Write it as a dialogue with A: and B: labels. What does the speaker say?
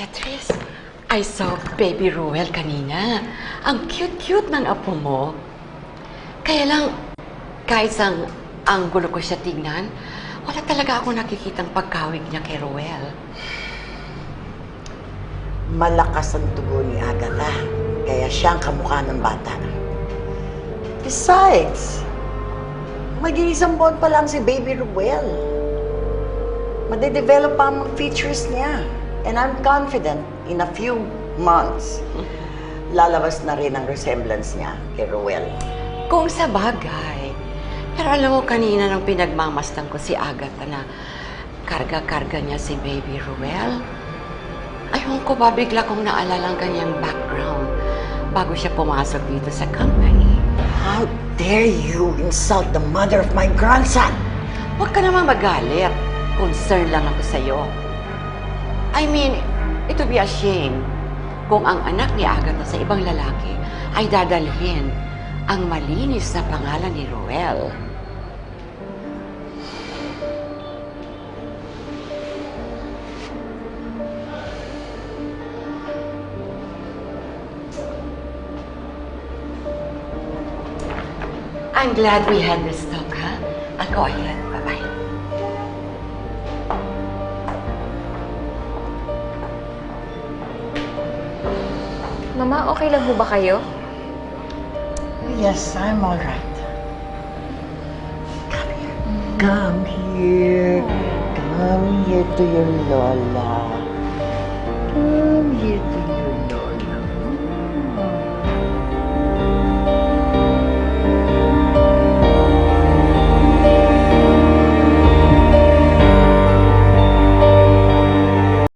A: Beatrice, I saw baby Ruel kanina. Ang cute-cute ng apo mo. Kaya lang, kahit ang ang gulo ko siya tingnan, wala talaga ako nakikitang pagkawig niya kay Ruel.
B: Malakas ang tugo ni Agatha. Kaya siya ang kamukha ng bata. Besides, mag-iisang buwan pa lang si Baby Ruel. Madedevelop pa ang features niya. And I'm confident in a few months, lalabas na rin ang resemblance niya kay Ruel.
A: Kung sa bagay. Pero alam mo, kanina nung pinagmamastan ko si Agatha na karga-karga niya si baby Ruel, ayun ko ba bigla kong naalala ang kanyang background bago siya pumasok dito sa company.
B: How dare you insult the mother of my grandson?
A: Huwag ka namang magalit. Concern lang ako sa'yo. I mean, it would be a shame kung ang anak ni Agatha sa ibang lalaki ay dadalhin ang malinis na pangalan ni Ruel. I'm glad we had this talk, ha? I'll go ahead. Bye-bye.
C: Mama, okay lang ho ba kayo?
B: Yes, I'm all right. Come here. Come here. Come here to your Lola.